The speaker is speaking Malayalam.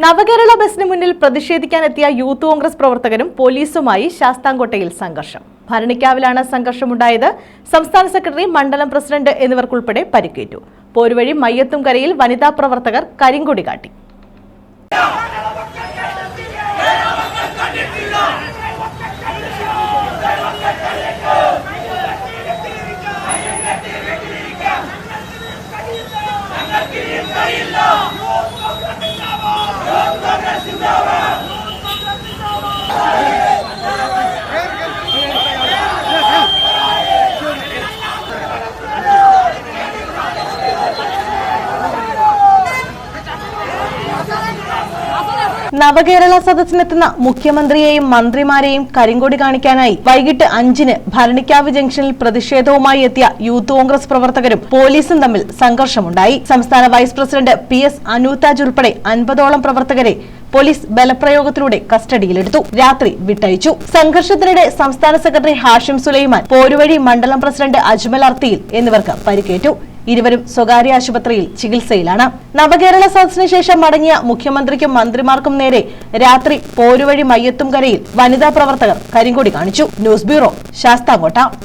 നവകേരള ബസിന് മുന്നിൽ പ്രതിഷേധിക്കാനെത്തിയ യൂത്ത് കോൺഗ്രസ് പ്രവർത്തകരും പോലീസുമായി ശാസ്താംകോട്ടയിൽ സംഘർഷം. ഭരണിക്കാവിലാണ് സംഘർഷമുണ്ടായത്. സംസ്ഥാന സെക്രട്ടറി മണ്ഡലം പ്രസിഡന്റ് എന്നിവർക്കുൾപ്പെടെ പരിക്കേറ്റു. പോരുവഴി മയ്യത്തും കരയിൽ വനിതാ പ്രവർത്തകർ കരിങ്കൊടി കാട്ടി. നവകേരള സദസ്സിനെത്തുന്ന മുഖ്യമന്ത്രിയെയും മന്ത്രിമാരെയും കരിങ്കൊടി കാണിക്കാനായി വൈകിട്ട് അഞ്ചിന് ഭരണിക്കാവ് ജംഗ്ഷനിൽ പ്രതിഷേധവുമായി എത്തിയ യൂത്ത് കോൺഗ്രസ് പ്രവർത്തകരും പോലീസും തമ്മിൽ സംഘർഷമുണ്ടായി. സംസ്ഥാന vice president P S Anuthaj ഉൾപ്പെടെ അൻപതോളം പ്രവർത്തകരെ പോലീസ് ബലപ്രയോഗത്തിലൂടെ കസ്റ്റഡിയിലെടുത്തു. രാത്രി വിട്ടയച്ചു. സംഘർഷത്തിനിടെ സംസ്ഥാന സെക്രട്ടറി ഹാഷിം സുലൈമാൻ പോരുവഴി മണ്ഡലം പ്രസിഡന്റ് അജ്മൽ അർത്തിയിൽ എന്നിവർക്ക് പരിക്കേറ്റു. ഇരുവരും സ്വകാര്യ ആശുപത്രിയിൽ ചികിത്സയിലാണ്. നവകേരള സദസ്സിന് ശേഷം മടങ്ങിയ മുഖ്യമന്ത്രിക്കും മന്ത്രിമാർക്കും നേരെ രാത്രി പോരുവഴി മയ്യത്തും കരയിൽ വനിതാ പ്രവർത്തകർ കരിങ്കൊടി കാണിച്ചു. News bureau Sasthamkotta.